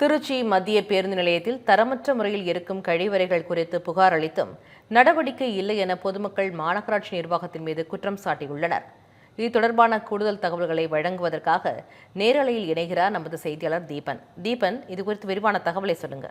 திருச்சி மத்திய பேருந்து நிலையத்தில் தரமற்ற முறையில் இருக்கும் கழிவறைகள் குறித்து புகார் அளித்தும் நடவடிக்கை இல்லை என பொதுமக்கள் மாநகராட்சி நிர்வாகத்தின் மீது குற்றம் சாட்டியுள்ளனர். இது தொடர்பான கூடுதல் தகவல்களை வழங்குவதற்காக நேரலையில் இணைகிறார் நமது செய்தியாளர் தீபன். தீபன் இது குறித்து விரிவான தகவலை சொல்லுங்க.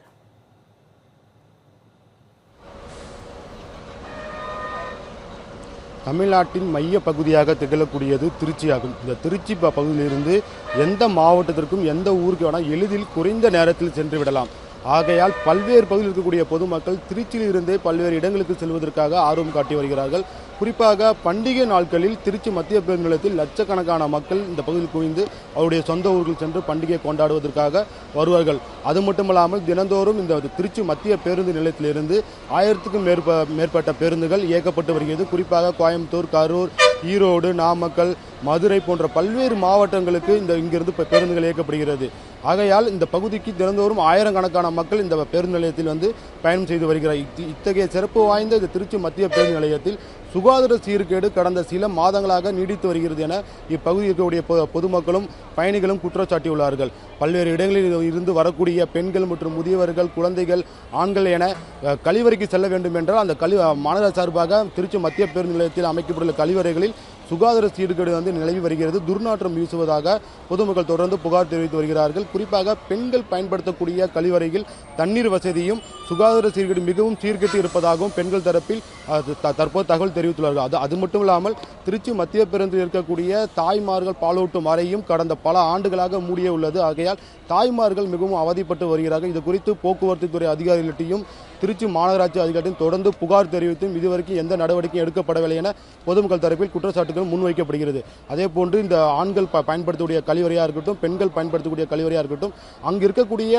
தமிழ்நாட்டின் மைய பகுதியாக திகழக்கூடியது திருச்சி ஆகும் இந்த திருச்சி ப- பகுதியிலிருந்து எந்த மாவட்டத்திற்கும் எந்த ஊருக்கு வேணால் எளிதில் குறைந்த நேரத்தில் சென்று விடலாம். ஆகையால் பல்வேறு பகுதியில் இருக்கக்கூடிய பொதுமக்கள் திருச்சியிலிருந்தே பல்வேறு இடங்களுக்கு செல்வதற்காக ஆர்வம் காட்டி வருகிறார்கள். குறிப்பாக பண்டிகை நாட்களில் திருச்சி மத்திய பேருந்து நிலையத்தில் லட்சக்கணக்கான மக்கள் இந்த பகுதியில் குவிந்து அவருடைய சொந்த ஊர்கள் சென்று பண்டிகையை கொண்டாடுவதற்காக வருவார்கள். அது மட்டுமல்லாமல் தினந்தோறும் இந்த திருச்சி மத்திய பேருந்து நிலையத்திலிருந்து ஆயிரத்துக்கும் மேற்ப மேற்பட்ட பேருந்துகள் இயக்கப்பட்டு வருகிறது. குறிப்பாக கோயம்புத்தூர் கரூர் ஈரோடு நாமக்கல் மதுரை போன்ற பல்வேறு மாவட்டங்களுக்கு இந்த இங்கிருந்து இப்போ பேருந்துகள் இயக்கப்படுகிறது. ஆகையால் இந்த பகுதிக்கு தினந்தோறும் ஆயிரக்கணக்கான மக்கள் இந்த பேருந்து நிலையத்தில் வந்து பயணம் செய்து வருகிறார். இத்தகைய சிறப்பு வாய்ந்த இந்த திருச்சி மத்திய பேருந்து நிலையத்தில் சுகாதார சீர்கேடு கடந்த சில மாதங்களாக நீடித்து வருகிறது என இப்பகுதியில் இருக்கக்கூடிய பொ- பொதுமக்களும் பயணிகளும் குற்றச்சாட்டியுள்ளார்கள். பல்வேறு இடங்களில் இருந்து வரக்கூடிய பெண்கள் மற்றும் முதியவர்கள் குழந்தைகள் ஆண்கள் என கழிவறைக்கு செல்ல வேண்டும் என்றால் அந்த கழி மாநகர சார்பாக திருச்சி மத்திய பேருந்து நிலையத்தில் அமைக்கப்பட்டுள்ள கழிவறைகளில் சுகாதார சீர்கேடு வந்து நிலவி வருகிறது. துர்நாற்றம் வீசுவதாக பொதுமக்கள் தொடர்ந்து புகார் தெரிவித்து வருகிறார்கள். குறிப்பாக பெண்கள் பயன்படுத்தக்கூடிய கழிவறையில் தண்ணீர் வசதியும் சுகாதார சீர்கேடு மிகவும் சீர்கெட்டு இருப்பதாகவும் பெண்கள் தரப்பில் அது த- தற்போது தகவல் தெரிவித்துள்ளார்கள். அது அது மட்டும் இல்லாமல் திருச்சி மத்திய பேருந்தில் இருக்கக்கூடிய தாய்மார்கள் பாலூட்டும் அறையும் கடந்த பல ஆண்டுகளாக மூடியே உள்ளது. ஆகையால் தாய்மார்கள் மிகவும் அவதிப்பட்டு வருகிறார்கள். இது குறித்து போக்குவரத்து துறை அதிகாரிகளிட்டையும் திருச்சி மாநகராட்சி அதிகாரிகள் தொடர்ந்து புகார் தெரிவித்தும் இதுவரைக்கும் எந்த நடவடிக்கையும் எடுக்கப்படவில்லை என பொதுமக்கள் தரப்பில் குற்றச்சாட்டுகள் முன்வைக்கப்படுகிறது. அதே போன்று இந்த ஆண்கள் ப- பயன்படுத்தக்கூடிய கழிவறையாக இருக்கட்டும் பெண்கள் பயன்படுத்தக்கூடிய கழிவறையாக இருக்கட்டும் அங்கு இருக்கக்கூடிய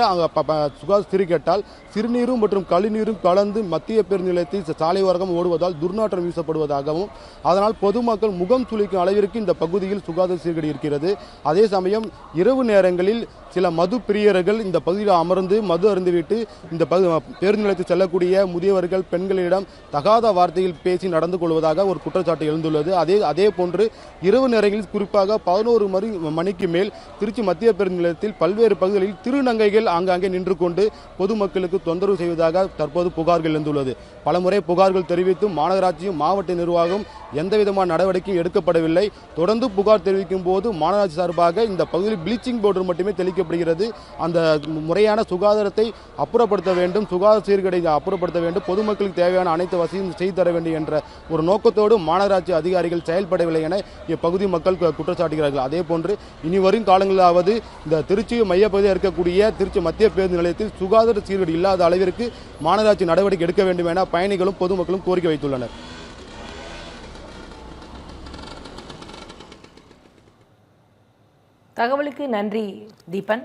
சுகாதார சீர்கேட்டால் சிறுநீரும் மற்றும் கழிநீரும் கலந்து மத்திய பேருந்து நிலையத்தில் ச- சாலை ஓரகம் ஓடுவதால் துர்நாற்றம் வீசப்படுவதாகவும் அதனால் பொதுமக்கள் முகம் சுளிக்கும் அளவிற்கு இந்த பகுதியில் சுகாதார சீர்கேடு இருக்கிறது. அதே சமயம் இரவு நேரங்களில் சில மது பிரியர்கள் இந்த பகுதியில் அமர்ந்து மது அருந்துவிட்டு இந்த பகு பேருந்து நிலையத்தில் செல்லக்கூடிய முதியவர்கள் பெண்களிடம் தகாத வார்த்தையில் பேசி நடந்து கொள்வதாக ஒரு குற்றச்சாட்டு எழுந்துள்ளது. அதே அதே போன்று இரவு நேரங்களில் குறிப்பாக பதினோரு மணி மணிக்கு மேல் திருச்சி மத்திய பெருநிலத்தில் பல்வேறு பகுதிகளில் திருநங்கைகள் ஆங்காங்கே நின்று கொண்டு பொதுமக்களுக்கு தொந்தரவு செய்வதாக தற்போது புகார்கள் எழுந்துள்ளது. பலமுறை புகார்கள் தெரிவித்து மாநகராட்சியும் மாவட்ட நிர்வாகம் எந்தவிதமான நடவடிக்கையும் எடுக்கப்படவில்லை. தொடர்ந்து புகார் தெரிவிக்கும் போது மாநகராட்சி சார்பாக இந்த பகுதியில் ப்ளீச்சிங் பவுடர் மட்டுமே தெளிக்கப்படுகிறது. அந்த முறையான சுகாதாரத்தை அப்புறப்படுத்த வேண்டும். சுகாதார சீர்கடை அப்புறப்படுத்த வேண்டும். பொதுமக்களுக்கு தேவையான அனைத்து வசதியும் செய்து தர வேண்டும் என்ற ஒரு நோக்கத்தோடு மாநகராட்சி அதிகாரிகள் செயல்படவில்லை என இப்பகுதி மக்கள் குற்றச்சாட்டுகிறார்கள். அதே போன்று இனி வரும் காலங்களாவது இந்த திருச்சி மையப்பகுதியில் இருக்கக்கூடிய திருச்சி மத்திய பேருந்து நிலையத்தில் சுகாதார சீர்கேடு இல்லாத அளவிற்கு மாநகராட்சி நடவடிக்கை எடுக்க வேண்டும் என பயணிகளும் பொதுமக்களும் கோரிக்கை வைத்துள்ளனர். தகவலுக்கு நன்றி தீபன்.